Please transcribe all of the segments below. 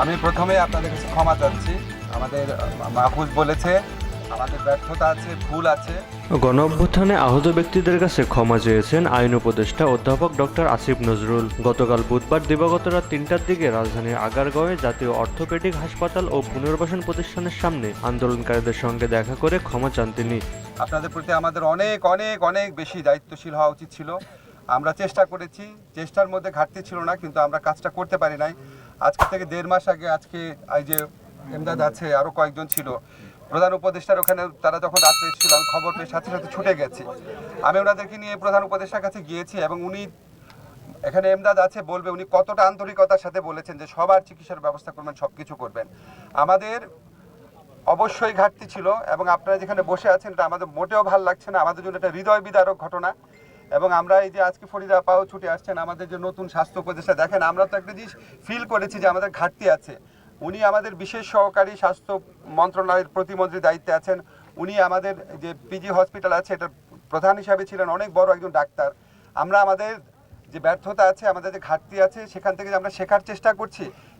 আমি প্রথমে আপনাদের কাছে ক্ষমা চাচ্ছি। আমাদের মাহফুজ বলেছে আমাদের ব্যর্থতা আছে ভুল আছে। গণ অভ্যুত্থানে আহত ব্যক্তিদের কাছে ক্ষমা চেয়েছেন আইন উপদেষ্টা অধ্যাপক ডক্টর আসিফ নজরুল। গতকাল বুধবার দিবাগত রাত তিনটার দিকে রাজধানীর আগারগাঁওয়ে জাতীয় অর্থোপেডিক হাসপাতাল ও পুনর্বাসন প্রতিষ্ঠানের সামনে আন্দোলনকারীদের সঙ্গে দেখা করে ক্ষমা চান তিনি। আপনাদের প্রতি আমাদের অনেক অনেক অনেক বেশি দায়িত্বশীল হওয়া উচিত ছিল। আমরা চেষ্টা করেছি চেষ্টার মধ্যে ঘাটতি ছিল না কিন্তু আমরা কাজটা করতে পারি নাই। আজকে থেকে দেড় মাস আগে আজকে এই যে এমদাদ আছে আরও কয়েকজন ছিল। প্রধান উপদেষ্টার ওখানে তারা যখন রাত্রে ছিল আমি খবর পেয়ে সাথে সাথে ছুটে গেছি। আমি ওনাদেরকে নিয়ে প্রধান উপদেষ্টার কাছে গিয়েছি এবং উনি এখানে এমদাদ আছে বলবে উনি কতটা আন্তরিকতার সাথে বলেছেন যে সবার চিকিৎসার ব্যবস্থা করবেন সব কিছু করবেন। আমাদের অবশ্যই ঘাটতি ছিল এবং আপনারা যেখানে বসে আছেন এটা আমাদের মোটেও ভালো লাগছে না। আমাদের জন্য এটা হৃদয় বিদারক ঘটনা। এবং আমরা এই যে আজকে ফরিদা পাও ছুটে আসছেন আমাদের যে নতুন স্বাস্থ্য উপদেষ্টা, দেখেন আমরা তো একটা জিনিস ফিল করেছি যে আমাদের ঘাটতি আছে। উনি আমাদের বিশেষ সহকারী স্বাস্থ্য মন্ত্রণালয়ের প্রতিমন্ত্রীর দায়িত্বে আছেন। উনি আমাদের যে পিজি হসপিটাল আছে, এটার প্রধান হিসাবে ছিলেন অনেক বড় একজন ডাক্তার। আমরা আমাদের যে ব্যর্থতা আছে, আমাদের যে ঘাটতি আছে, সেখান থেকে আমরা শেখার চেষ্টা করছি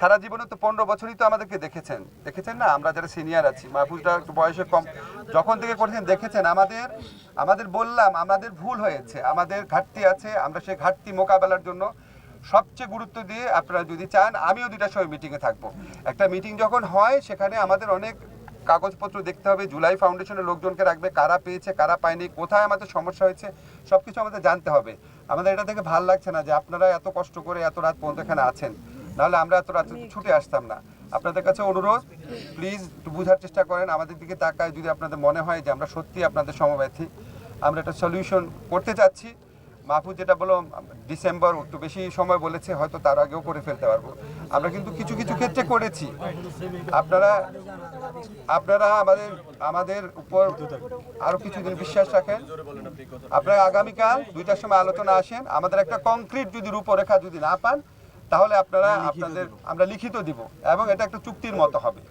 সারা জীবনে তো পনেরো বছরই তো আমাদেরকে দেখেছেন। দেখেছেন না? আমরা যারা সিনিয়র আছি মাহফুজটা একটু বয়সে কম। যখন থেকে করেছেন, দেখেছেন আমাদের আমাদের বললাম, আমাদের ভুল হয়েছে, আমাদের ঘাটতি আছে, আমরা সেই ঘাটতি মোকাবেলার জন্য সবচেয়ে গুরুত্ব দিয়ে আপনারা যদি চান, আমিও দুইটার সময় মিটিংয়ে থাকব। একটা মিটিং যখন হয়, সেখানে আমাদের অনেক কাগজপত্র দেখতে হবে, জুলাই ফাউন্ডেশনের লোকজনকে রাখবে, কারা পেয়েছে, কারা পায়নি, কোথায় আমাদের সমস্যা হয়েছে সব কিছু আমাদের জানতে হবে। আমাদের এটা থেকে ভালো লাগছে না যে আপনারা এত কষ্ট করে এত রাত পর্যন্ত এখানে আছেন। নাহলে আমরা এত রাত ছুটে আসতাম না। আপনাদের কাছে অনুরোধ প্লিজ একটু বোঝার চেষ্টা করেন আমাদের দিকে তাকায় যদি আপনাদের মনে হয় যে আমরা সত্যি আপনাদের সমব্যথী। আমরা একটা সলিউশন করতে চাচ্ছি। মাহফুজ যেটা বলো ডিসেম্বর একটু বেশি সময় বলেছে হয়তো তার আগেও করে ফেলতে পারব। আমরা কিন্তু কিছু কিছু ক্ষেত্রে করেছি। আপনারা আপনারা আমাদের আমাদের উপর আরও কিছুদিন বিশ্বাস রাখেন। আপনারা আগামীকাল দুইটার সময় আলোচনা আসেন। আমাদের একটা কংক্রিট যদি রূপরেখা যদি না পান তাহলে আপনারা আপনাদের আমরা লিখিত দিব এবং এটা একটা চুক্তির মতো হবে।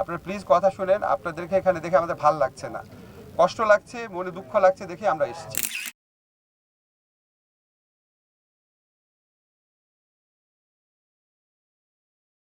আপনারা প্লিজ কথা শুনেন আপনাদেরকে এখানে দেখে আমাদের ভালো লাগছে না। কষ্ট লাগছে মনে দুঃখ লাগছে দেখে আমরা এসেছি।